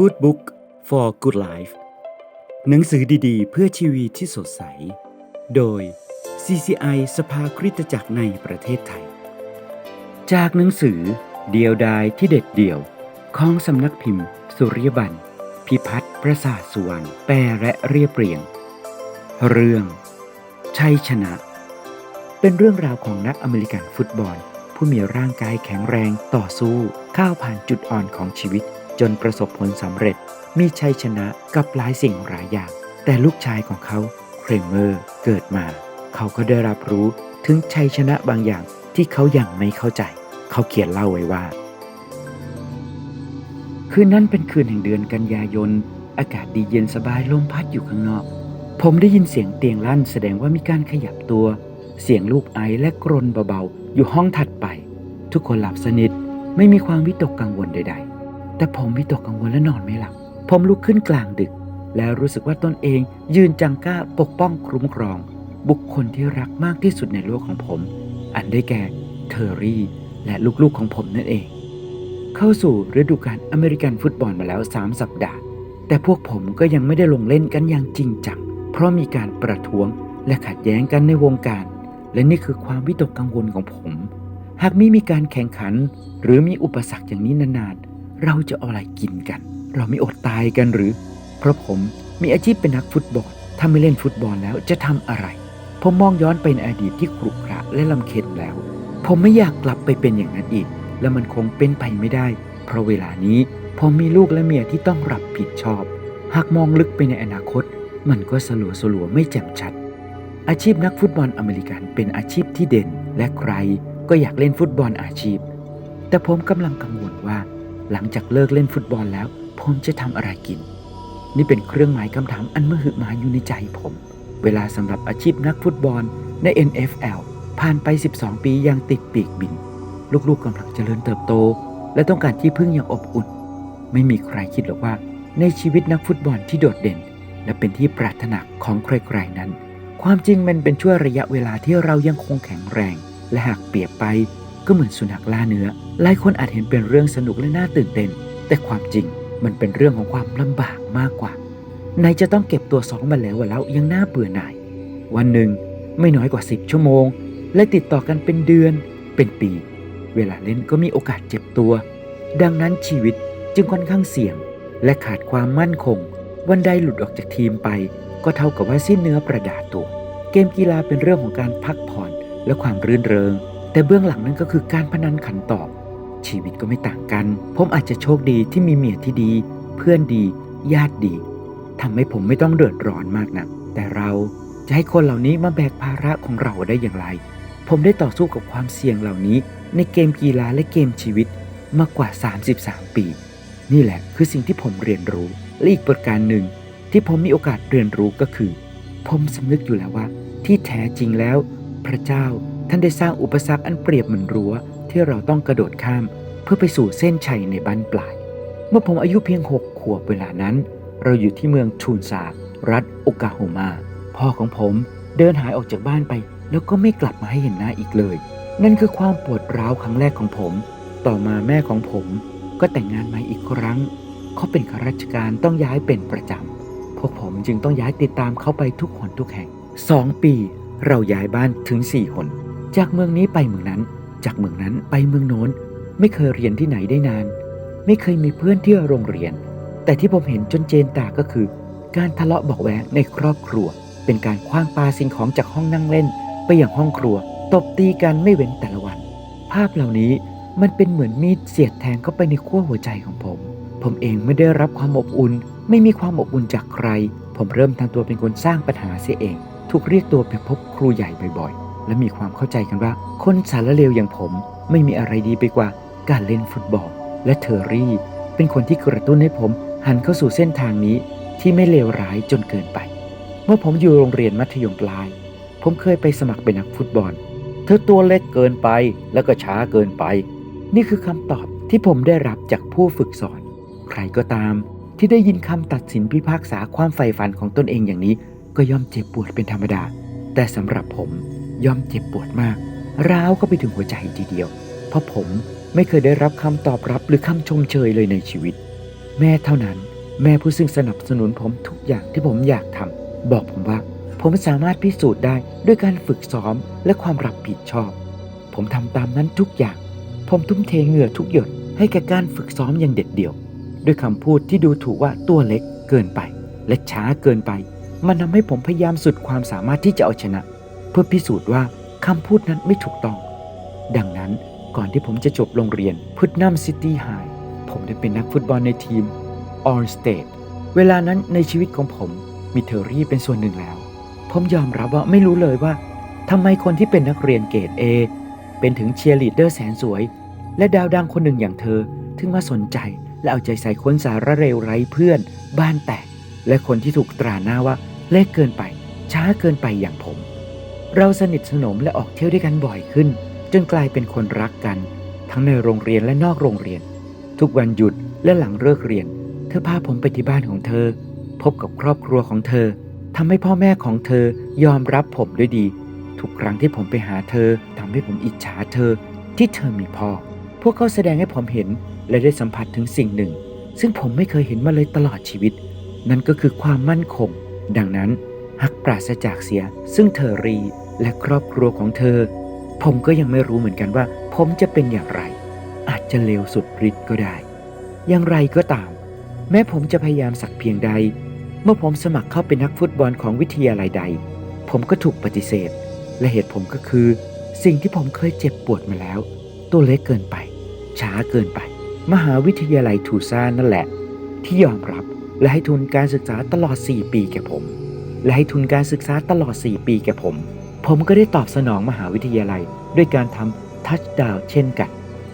Good Book for Good Life หนังสือดีๆ เพื่อชีวิตที่สดใส โดย CCI สภาคริสตจักรในประเทศไทย จากหนังสือเดียวดายที่เด็ดเดี่ยว ของสำนักพิมพ์ สุริยบันพิพัฒน์ประสาทสุวรรณแปลและเรียบเรียง เรื่องชัยชนะ เป็นเรื่องราวของนักอเมริกันฟุตบอล ผู้มีร่างกายแข็งแรงต่อสู้ก้าวผ่านจุดอ่อนของชีวิต จนประสบผลสำเร็จมีชัยชนะกับหลายสิ่งหลายอย่าง แต่ลูกชายของเขาเครมเมอร์เกิดมา เขาก็ได้รับรู้ถึงชัยชนะบางอย่างที่เขายังไม่เข้าใจ เขาเขียนเล่าไว้ว่า คืนนั้นเป็นคืนแห่งเดือนกันยายน อากาศดีเย็นสบายลมพัดอยู่ข้างนอก ผมได้ยินเสียงเตียงลั่นแสดงว่ามีการขยับตัว เสียงลูกไอและกรนเบาๆ อยู่ห้องถัดไป ทุกคนหลับสนิทไม่มีความวิตกกังวลใดๆ แต่ผมวิตกกังวลและนอนไม่หลับ ผมลุกขึ้นกลางดึก แล้วรู้สึกว่าตนเองยืนจังก้าปกป้องคุ้มครอง บุคคลที่รักมากที่สุดในโลกของผม อันได้แก่เทอร์รี่ และลูกๆของผมนั่นเอง เข้าสู่ฤดูกาลอเมริกันฟุตบอลมาแล้ว 3 สัปดาห์ แต่พวกผมก็ยังไม่ได้ลงเล่นกันอย่างจริงจัง เพราะมีการประท้วงและขัดแย้งกันในวงการ และนี่คือความวิตกกังวลของผม หากไม่มีการแข่งขัน หรือมีอุปสรรคอย่างนี้นานๆ เราจะเอาอะไรกินกัน เราไม่อดตายกันหรือ เพราะผมมีอาชีพเป็นนักฟุตบอล ถ้าไม่เล่นฟุตบอลแล้วจะทำอะไร ผมมองย้อนไปในอดีตที่ขรุขระและลำเค็ญแล้ว ผมไม่อยากกลับไปเป็นอย่างนั้นอีก และมันคงเป็นไปไม่ได้ เพราะเวลานี้ผมมีลูกและเมียที่ต้องรับผิดชอบ หากมองลึกไปในอนาคต มันก็สลัวสลัวไม่แจ่มชัด อาชีพนักฟุตบอลอเมริกันเป็นอาชีพที่เด่น และใครก็อยากเล่นฟุตบอลอาชีพ แต่ผมกำลังกังวลว่า หลังจากเลิกเล่นฟุตบอลแล้ว ผมจะทำอะไรกิน นี่เป็นเครื่องหมายคำถามอันมหึมาอยู่ในใจผม เวลาสำหรับอาชีพนักฟุตบอลใน NFL ผ่านไป 12 ปียังติดปีกบิน ลูกๆกำลังเจริญเติบโต และต้องการที่พึ่งอย่างอบอุ่น ไม่มีใครคิดหรอกว่า ในชีวิตนักฟุตบอลที่โดดเด่น และเป็นที่ปรารถนาของใครๆนั้น ความจริงมันเป็นช่วงระยะเวลาที่เรายังคงแข็งแรง และหากเปรียบไป ก็เหมือนสุนัขล่าเนื้อ หลายคนอาจเห็นเป็นเรื่องสนุกและน่าตื่นเต้น แต่ความจริงมันเป็นเรื่องของความลำบากมากกว่าไหนจะต้องเก็บตัวซ้อมมาแล้วว่าแล้วยังน่าเบื่อหน่าย วันหนึ่งไม่น้อยกว่า 10 ชั่วโมง และติดต่อกันเป็นเดือน เป็นปี เวลาเล่นก็มีโอกาสเจ็บตัว ดังนั้นชีวิตจึงค่อนข้างเสี่ยง และขาดความมั่นคง วันใดหลุดออกจากทีมไป ก็เท่ากับว่าสิ้นเนื้อประดาตัว เกมกีฬาเป็นเรื่องของการพักผ่อนและความรื่นเริง แต่เบื้องหลังนั้นก็คือการพนันขันตอบ ชีวิตก็ไม่ต่างกัน ผมอาจจะโชคดีที่มีเมียที่ดี เพื่อนดี ญาติดีทำให้ผมไม่ต้องเดือดร้อนมากนะแต่เราจะให้คนเหล่านี้มาแบกภาระของเราได้อย่างไร ผมได้ต่อสู้กับความเสี่ยงเหล่านี้ ในเกมกีฬาและเกมชีวิตมากกว่า 33 ปี นี่แหละคือสิ่งที่ผมเรียนรู้ และอีกประการหนึ่ง ที่ผมมีโอกาสเรียนรู้ก็คือ ผมสำนึกอยู่แล้วว่า ที่แท้จริงแล้ว พระเจ้า ท่านได้สร้างอุปสรรคอันเปรียบเหมือนรั้วที่เราต้องกระโดดข้าม เพื่อไปสู่เส้นชัยในบั้นปลาย เมื่อผมอายุเพียง6ขวบเวลานั้น เราอยู่ที่เมืองทูนซารัฐโอกาโฮมาพ่อของผมเดินหายออกจากบ้านไป แล้วก็ไม่กลับมาให้เห็นหน้าอีกเลย นั่นคือความปวดร้าวครั้งแรกของผม ต่อมาแม่ของผมก็แต่งงานใหม่อีกครั้ง เขาเป็นข้าราชการต้องย้ายเป็นประจำพวกผมจึงต้องย้ายติดตามเขาไปทุกหนทุกแห่งสองปี เราย้ายบ้านถึงสี่คน จากเมืองนี้ไปเมืองนั้น จากเมืองนั้นไปเมืองโน้น ไม่เคยเรียนที่ไหนได้นาน ไม่เคยมีเพื่อนที่โรงเรียน แต่ที่ผมเห็นจนเจนตาก็คือ การทะเลาะบอกแวงในครอบครัว เป็นการคว้างปาสิ่งของจากห้องนั่งเล่น ไปอย่างห้องครัว ตบตีกันไม่เว้นแต่ละวัน ภาพเหล่านี้มันเป็นเหมือนมีดเสียดแทงเข้าไปในขั้วหัวใจของผม ผมเองไม่ได้รับความอบอุ่น ไม่มีความอบอุ่นจากใคร ผมเริ่มทำตัวเป็นคนสร้างปัญหาเสียเอง ถูกเรียกตัวไปพบครูใหญ่บ่อยๆ และมีความเข้าใจกันว่า คนสารเลวอย่างผมไม่มีอะไรดีไปกว่าการเล่นฟุตบอล และเทอร์รี่ เป็นคนที่กระตุ้นให้ผมหันเข้าสู่เส้นทางนี้ที่ไม่เลวร้ายจนเกินไป เมื่อผมอยู่โรงเรียนมัธยมปลาย ผมเคยไปสมัครเป็นนักฟุตบอล เธอตัวเล็กเกินไปแล้วก็ช้าเกินไป นี่คือคำตอบที่ผมได้รับจากผู้ฝึกสอน ใครก็ตามที่ได้ยินคำตัดสินพิพากษาความใฝ่ฝันของตนเองอย่างนี้ ก็ย่อมเจ็บปวดเป็นธรรมดา แต่สำหรับผม ย่อมเจ็บปวดมาก ร้าวก็ไปถึงหัวใจทีเดียว เพราะผมไม่เคยได้รับคำตอบรับหรือคำชมเชยเลยในชีวิต แม่เท่านั้น แม่ผู้ซึ่งสนับสนุนผมทุกอย่างที่ผมอยากทำบอกผมว่า ผมสามารถพิสูจน์ได้ด้วยการฝึกซ้อมและความรับผิดชอบ ผมทำตามนั้นทุกอย่าง ผมทุ่มเทเหงื่อทุกหยดให้แก่การฝึกซ้อมอย่างเด็ดเดี่ยว ด้วยคำพูดที่ดูถูกว่าตัวเล็กเกินไป และช้าเกินไป มันทำให้ผมพยายามสุดความสามารถที่จะเอาชนะ เพื่อพิสูจน์ว่าคำพูดนั้นไม่ถูกต้อง ดังนั้นก่อนที่ผมจะจบโรงเรียนพุทนัมซิตี้ไฮผมได้เป็นนักฟุตบอลในทีม All State เวลานั้นในชีวิตของผมมีเทอรี่เป็นส่วนหนึ่งแล้ว ผมยอมรับว่าไม่รู้เลยว่าทำไมคนที่เป็นนักเรียนเกรด A เป็นถึงเชียร์ลีดเดอร์แสนสวย และดาวดังคนหนึ่งอย่างเธอ ถึงมาสนใจและเอาใจใส่คนสาระเร็วไร้เพื่อน บ้านแตก และคนที่ถูกตราหน้าว่าเล็กเกินไป ช้าเกินไปอย่างผม เราสนิทสนมและออกเที่ยวด้วยกันบ่อยขึ้น จนกลายเป็นคนรักกัน ทั้งในโรงเรียนและนอกโรงเรียน ทุกวันหยุดและหลังเลิกเรียน เธอพาผมไปที่บ้านของเธอ พบกับครอบครัวของเธอทำให้พ่อแม่ของเธอยอมรับผมด้วยดี ทุกครั้งที่ผมไปหาเธอทำให้ผมอิจฉาเธอ ที่เธอมีพ่อ พวกเขาแสดงให้ผมเห็นและได้สัมผัสถึงสิ่งหนึ่ง ซึ่งผมไม่เคยเห็นมาเลยตลอดชีวิต นั่นก็คือความมั่นคง ดังนั้นหากปราศจากเสีย ซึ่งเธอรี และครอบครัวของเธอ ผมก็ยังไม่รู้เหมือนกันว่า ผมจะเป็นอย่างไร อาจจะเลวสุดฤทธิ์ก็ได้ อย่างไรก็ตาม แม้ผมจะพยายามสักเพียงใด เมื่อผมสมัครเข้าเป็นนักฟุตบอลของวิทยาลัยใด ผมก็ถูกปฏิเสธ และเหตุผลก็คือ สิ่งที่ผมเคยเจ็บปวดมาแล้ว ตัวเล็กเกินไป ช้าเกินไป มหาวิทยาลัยทูซานั่นแหละ ที่ยอมรับและให้ทุนการศึกษาตลอด 4 ปีแก่ผม และให้ทุนการศึกษาตลอด 4 ปีแก่ผม ผมก็ได้ตอบสนองมหาวิทยาลัย ด้วยการทำทัชดาวเช่นกัน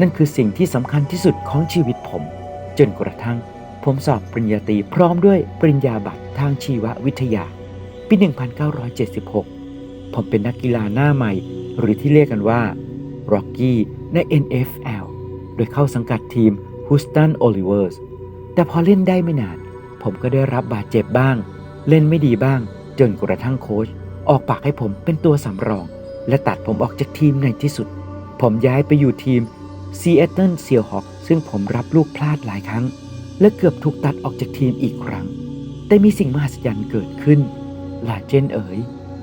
นั่นคือสิ่งที่สำคัญที่สุดของชีวิตผม จนกระทั่ง ผมสอบปริญญาตรีพร้อมด้วยปริญญาบัตรทางชีววิทยา ปี 1976 ผมเป็นนักกีฬาหน้าใหม่ หรือที่เรียกกันว่า Rocky ใน NFL โดยเข้าสังกัดทีม Houston Olivers แต่พอเล่นได้ไม่นาน ผมก็ได้รับบาดเจ็บบ้าง เล่นไม่ดีบ้าง จนกระทั่งโค้ช ออกปากให้ผมเป็นตัวสำรอง และตัดผมออกจากทีมในที่สุด ผมย้ายไปอยู่ทีม Seattle Seahawks ซึ่งผมรับลูกพลาดหลายครั้ง และเกือบถูกตัดออกจากทีมอีกครั้ง แต่มีสิ่งมหัศจรรย์เกิดขึ้นลาเจนเอ๋ย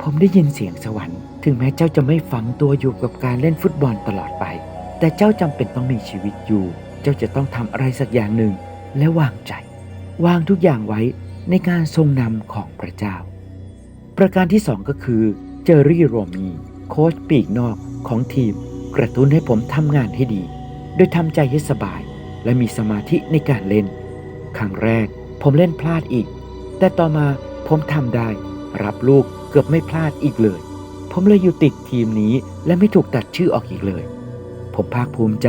ผมได้ยินเสียงสวรรค์ ถึงแม้เจ้าจะไม่ฝังตัวอยู่กับการเล่นฟุตบอลตลอดไป แต่เจ้าจำเป็นต้องมีชีวิตอยู่ เจ้าจะต้องทำอะไรสักอย่างหนึ่ง และวางใจ วางทุกอย่างไว้ในการทรงนำของพระเจ้า ประการที่สองก็คือเจอรี่โรมีโค้ชปีกนอกของทีม กระตุ้นให้ผมทำงานให้ดี โดยทำใจให้สบาย และมีสมาธิในการเล่น ครั้งแรกผมเล่นพลาดอีก แต่ต่อมาผมทำได้ รับลูกเกือบไม่พลาดอีกเลย ผมเลยอยู่ติดทีมนี้และไม่ถูกตัดชื่อออกอีกเลย ผมภาคภูมิใจ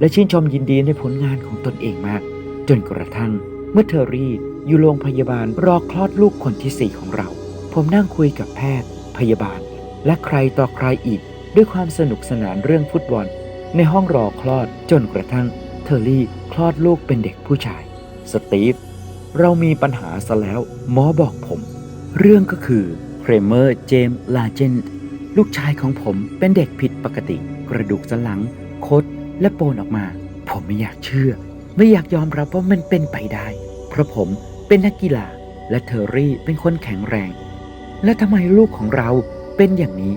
และชื่นชมยินดีในผลงานของตนเองมาก จนกระทั่งเมื่อเทอรี่อยู่โรงพยาบาลรอคลอดลูกคนที่สี่ของเรา ผมนั่งคุยกับแพทย์ พยาบาล และใครต่อใครอีก ด้วยความสนุกสนานเรื่องฟุตบอล ในห้องรอคลอดจนกระทั่งเทอร์รี่คลอดลูกเป็นเด็กผู้ชาย สตีฟ เรามีปัญหาซะแล้ว หมอบอกผม เรื่องก็คือเครเมอร์เจมส์ลาเจนลูกชายของผมเป็นเด็กผิดปกติ กระดูกสันหลัง คด และโปนออกมา ผมไม่อยากเชื่อ ไม่อยากยอมรับว่ามันเป็นไปได้ เพราะผมเป็นนักกีฬาและเทอรี่เป็นคนแข็งแรง และทำไมลูกของเราเป็นอย่างนี้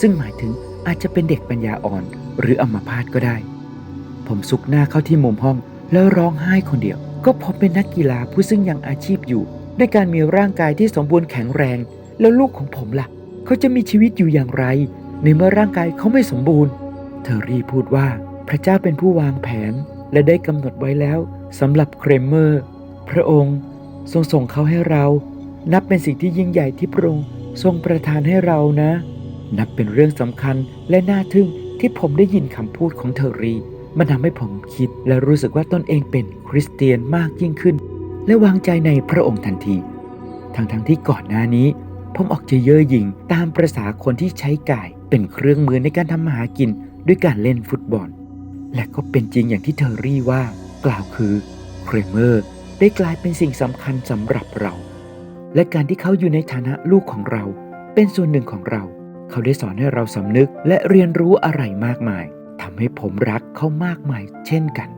ซึ่งหมายถึงอาจจะเป็นเด็กปัญญาอ่อน หรืออัมพาตก็ได้ ผมซุกหน้าเข้าที่มุมห้องแล้วร้องไห้คนเดียว ก็ผมเป็นนักกีฬาผู้ซึ่งยังอาชีพอยู่ ด้วยการมีร่างกายที่สมบูรณ์แข็งแรง แล้วลูกของผมล่ะ เขาจะมีชีวิตอยู่อย่างไร ในเมื่อร่างกายเขาไม่สมบูรณ์เทอรีพูดว่าพระเจ้าเป็นผู้วางแผนและได้กำหนดไว้แล้วสำหรับเครมเมอร์ พระองค์ทรงส่งเขาให้เรา นับเป็นสิ่งที่ยิ่งใหญ่ที่พระองค์ทรงประทานให้เรานะ นับเป็นเรื่องสำคัญและน่าทึ่งที่ผมได้ยินคำพูดของเทอรี่มันทำให้ผมคิดและรู้สึกว่าตนเองเป็นคริสเตียนมากยิ่งขึ้น และวางใจในพระองค์ทันที ทั้งๆทที่ก่อนหน้านี้ ผมออกจะเย่อหยิ่งตามประษาคนที่ใช้กาย เป็นเครื่องมือในการทำมาหากินด้วยการเล่นฟุตบอล และก็เป็นจริงอย่างที่เทอรี่ว่า กล่าวคือเครเมอร์ได้กลายเป็นสิ่งสำคัญสำหรับเรา และการที่เขาอยู่ในฐานะลูกของเรา เป็นส่วนหนึ่งของเรา เขาได้สอนให้เราสำนึกและเรียนรู้อะไรมากมายทำให้ผมรักเขามากมาย เช่นกัน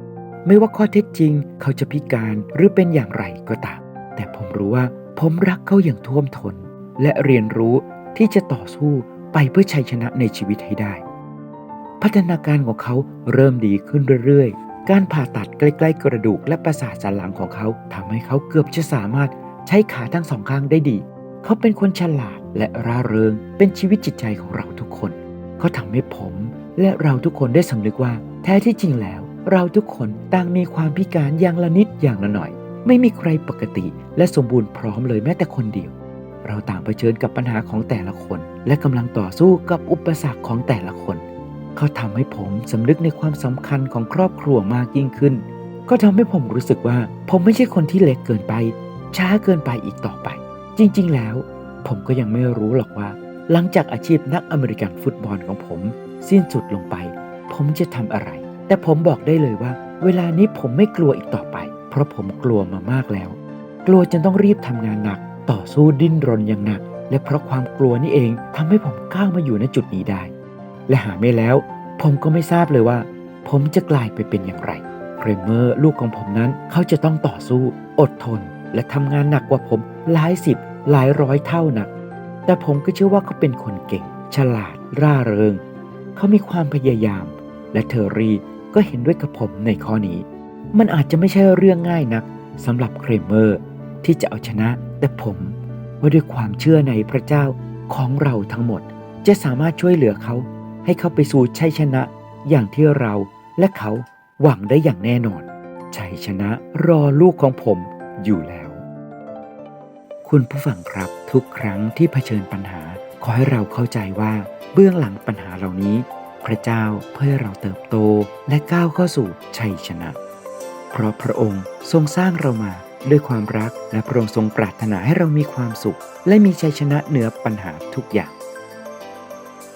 ไม่ว่าข้อเท็จจริง เขาจะพิการหรือเป็นอย่างไรก็ตาม แต่ผมรู้ว่าผมรักเขาอย่างท่วมทน และเรียนรู้ที่จะต่อสู้ไปเพื่อชัยชนะในชีวิตให้ได้ พัฒนาการของเขาเริ่มดีขึ้นเรื่อยๆ การผ่าตัดใกล้ ๆ กระดูกและประสาทสันหลังของเขาทำให้เขาเกือบจะสามารถ ใช้ขาทั้งสองข้างได้ดี เขาเป็นคนฉลาดและร่าเริง เป็นชีวิตจิตใจของเราทุกคน เขาทำให้ผมและเราทุกคนได้สำนึกว่า แท้ที่จริงแล้ว เราทุกคนต่างมีความพิการอย่างละนิดอย่างละหน่อย ไม่มีใครปกติและสมบูรณ์พร้อมเลยแม้แต่คนเดียว เราต่างเผชิญกับปัญหาของแต่ละคน และกำลังต่อสู้กับอุปสรรคของแต่ละคน เขาทำให้ผมสำนึกในความสำคัญของครอบครัวมากยิ่งขึ้น ก็ทำให้ผมรู้สึกว่า ผมไม่ใช่คนที่เล็กเกินไป ช้าเกินไปอีกต่อไป จริงๆ แล้วผมก็ยังไม่รู้หรอกว่า หลังจากอาชีพนักอเมริกันฟุตบอลของผม สิ้นสุดลงไป ผมจะทำอะไร แต่ผมบอกได้เลยว่า เวลานี้ผมไม่กลัวอีกต่อไป เพราะผมกลัวมามากแล้ว กลัวจนต้องรีบทำงานหนัก ต่อสู้ดิ้นรนอย่างหนัก และเพราะความกลัวนี่เองทำให้ผมก้าวมาอยู่ณจุดนี้ได้ และหาไม่แล้ว ผมก็ไม่ทราบเลยว่า ผมจะกลายไปเป็นอย่างไรเครเมอร์ลูกของผมนั้นเขาจะต้องต่อสู้ อดทน และทำงานหนักกว่าผมหลายสิบหลายร้อยเท่านัก แต่ผมก็เชื่อว่าเขาเป็นคนเก่ง ฉลาด ร่าเริง เขามีความพยายาม และเทอรีก็เห็นด้วยกับผมในข้อนี้ มันอาจจะไม่ใช่เรื่องง่ายนักสำหรับเครมเมอร์ ที่จะเอาชนะ แต่ผมว่าด้วยความเชื่อในพระเจ้าของเราทั้งหมด จะสามารถช่วยเหลือเขา ให้เขาไปสู่ชัยชนะ อย่างที่เราและเขาหวังได้อย่างแน่นอนชัยชนะรอลูกของผม อยู่แล้ว คุณผู้ฟังครับทุกครั้งที่เผชิญปัญหา ขอให้เราเข้าใจว่าเบื้องหลังปัญหาเหล่านี้ พระเจ้าเพื่อเราเติบโตและก้าวเข้าสู่ชัยชนะ เพราะพระองค์ทรงสร้างเรามาด้วยความรักและพระองค์ทรงปรารถนาให้เรามีความสุข และมีชัยชนะเหนือปัญหาทุกอย่าง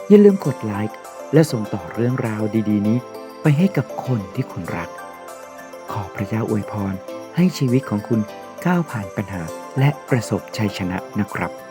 อย่าลืมกดไลค์และส่งต่อเรื่องราวดี ๆ นี้ ไปให้กับคนที่คุณรัก ขอพระเจ้าอวยพร ให้ชีวิตของคุณก้าวผ่านปัญหาและประสบชัยชนะนะครับ